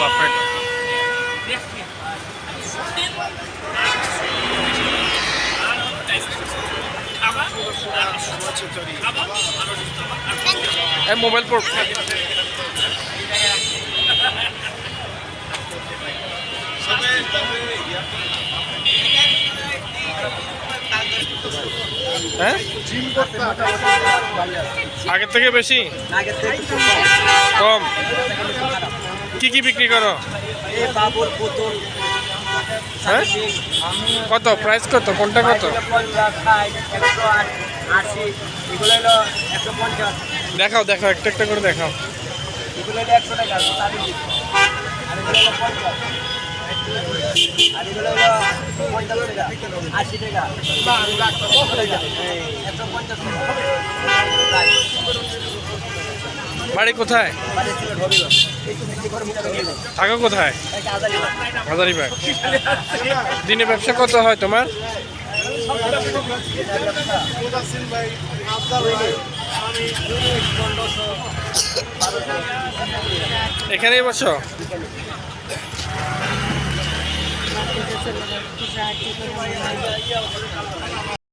Buffet mobile পর হ্যাঁ আগের থেকে বেশি? কম। কি কি বিক্রি করো? হ্যাঁ? কত? প্রাইস কত? কোনটা কত? দেখাও দেখাও, একটা একটা করে দেখাও। বাড়ি কোথায়? থাকো কোথায়? হাজারিবাগ। দিনে ব্যবসা কত হয় তোমার? এখানেই বসো।